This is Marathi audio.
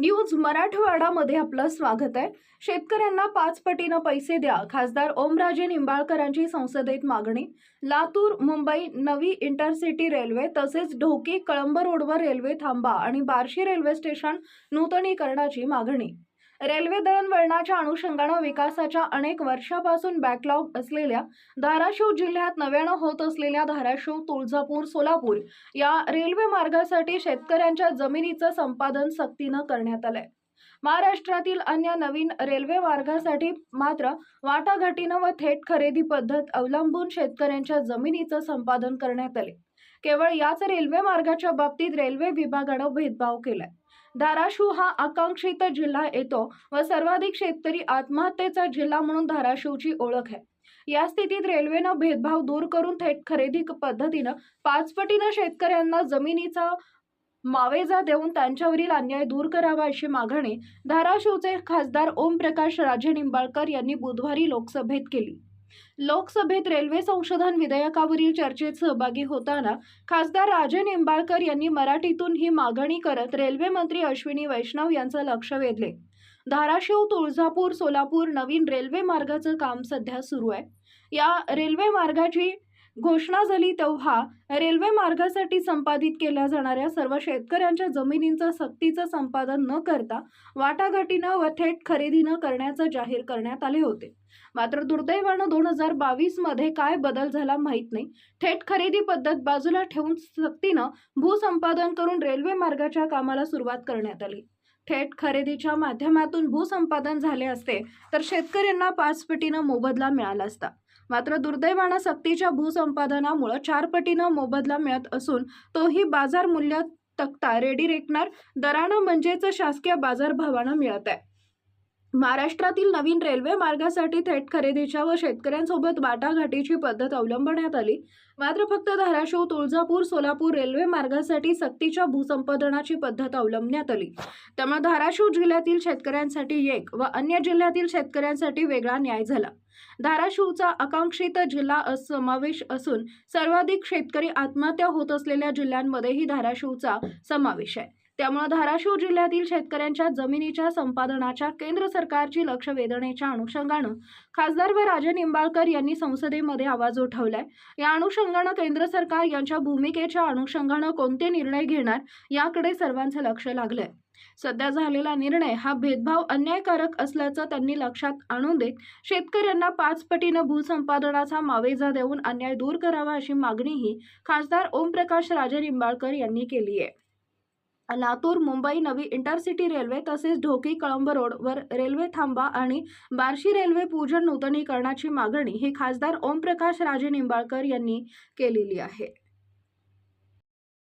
न्यूज मराठवाडामध्ये आपलं स्वागत आहे. शेतकऱ्यांना पाच पटीनं पैसे द्या. खासदार ओमराजे निंबाळकरांची संसदेत मागणी. लातूर मुंबई नवी इंटरसिटी रेल्वे तसेच ढोकी कळंब रोडवर रेल्वे थांबा आणि बार्शी रेल्वे स्टेशन नूतनीकरणाची मागणी. रेल्वे दळणवळणाच्या अनुषंगानं विकासाच्या अनेक वर्षापासून बॅकलॉग असलेल्या धाराशिव जिल्ह्यात नव्यानं होत असलेल्या धाराशिव तुळजापूर सोलापूर या रेल्वे मार्गासाठी शेतकऱ्यांच्या जमिनीचं संपादन सक्तीनं करण्यात आलंय. महाराष्ट्रातील अन्य नवीन रेल्वे मार्गासाठी मात्र वाटाघाटीनं व थेट खरेदी पद्धत अवलंबून शेतकऱ्यांच्या जमिनीचं संपादन करण्यात आले केवळ याच रेल्वे मार्गाच्या बाबतीत रेल्वे विभागानं भेदभाव केलाय. धाराशिव हा आकांक्षित जिल्हा येतो व सर्वाधिक शेतकरी आत्महत्येचा जिल्हा म्हणून धाराशिवची ओळख आहे. या स्थितीत रेल्वेनं भेदभाव दूर करून थेट खरेदी पद्धतीनं पाचपटीनं शेतकऱ्यांना जमिनीचा मावेजा देऊन त्यांच्यावरील अन्याय दूर करावा अशी मागणी धाराशिवचे खासदार ओमप्रकाश राजे निंबाळकर यांनी बुधवारी लोकसभेत केली. लोकसभेत रेल्वे संशोधन विधेयकावरील चर्चेत सहभागी होताना खासदार राजे निंबाळकर यांनी मराठीतून ही मागणी करत रेल्वे मंत्री अश्विनी वैष्णव यांचं लक्ष वेधले. धाराशिव तुळजापूर सोलापूर नवीन रेल्वे मार्गाचं काम सध्या सुरू आहे. या रेल्वे मार्गाची घोषणा झाली तेव्हा रेल्वे मार्गासाठी संपादित केल्या जाणाऱ्या सर्व शेतकऱ्यांच्या जमिनींचं सक्तीचं संपादन न करता वाटाघाटीनं व थेट खरेदीनं करण्याचं जाहीर करण्यात आले होते. मात्र दुर्दैवानं दोन हजार बावीसमध्ये काय बदल झाला माहीत नाही. थेट खरेदी पद्धत बाजूला ठेवून सक्तीनं भूसंपादन करून रेल्वे मार्गाच्या कामाला सुरुवात करण्यात आली. थेट खरेदीच्या माध्यमातून भूसंपादन झाले असते तर शेतकऱ्यांना पाच पटीनं मोबदला मिळाला असता. मात्र दुर्दैवानं सक्तीच्या भूसंपादनामुळे चार पटीनं मोबदला मिळत असून तोही बाजार मूल्य तक्ता रेडी रेकणार दरानं म्हणजेच शासकीय बाजारभावानं मिळत आहे. महाराष्ट्रातील नवीन रेल्वे मार्गासाठी थेट खरेदीच्या व शेतकऱ्यांसोबत वाटाघाटीची पद्धत अवलंबण्यात आली. मात्र फक्त धाराशिव तुळजापूर सोलापूर रेल्वे मार्गासाठी सक्तीच्या भूसंपादनाची पद्धत अवलंबण्यात आली. त्यामुळे धाराशिव जिल्ह्यातील शेतकऱ्यांसाठी एक व अन्य जिल्ह्यातील शेतकऱ्यांसाठी वेगळा न्याय झाला. धाराशिवचा आकांक्षित जिल्हा समावेश असून सर्वाधिक शेतकरी आत्महत्या होत असलेल्या जिल्ह्यांमध्येही धाराशिवचा समावेश आहे. त्यामुळे धाराशिव जिल्ह्यातील शेतकऱ्यांच्या जमिनीच्या संपादनाच्या केंद्र सरकारची लक्ष वेधण्याच्या अनुषंगानं खासदार व राजे निंबाळकर यांनी संसदेमध्ये आवाज उठवलाय. या अनुषंगानं केंद्र सरकार यांच्या भूमिकेच्या अनुषंगानं कोणते निर्णय घेणार याकडे सर्वांचं लक्ष लागलंय. सध्या झालेला निर्णय हा भेदभाव अन्यायकारक असल्याचं त्यांनी लक्षात आणून देत शेतकऱ्यांना पाच पटीनं भूसंपादनाचा मावेजा देऊन अन्याय दूर करावा अशी मागणीही खासदार ओमप्रकाश राजे निंबाळकर यांनी केली आहे लातूर मुंबई नवी इंटरसिटी रेल्वे तसेच ढोकी कळंब रोडवर रेल्वे थांबा आणि बार्शी रेल्वे पूजन नूतनीकरणाची मागणी ही खासदार ओमप्रकाश राजे निंबाळकर यांनी केलेली आहे.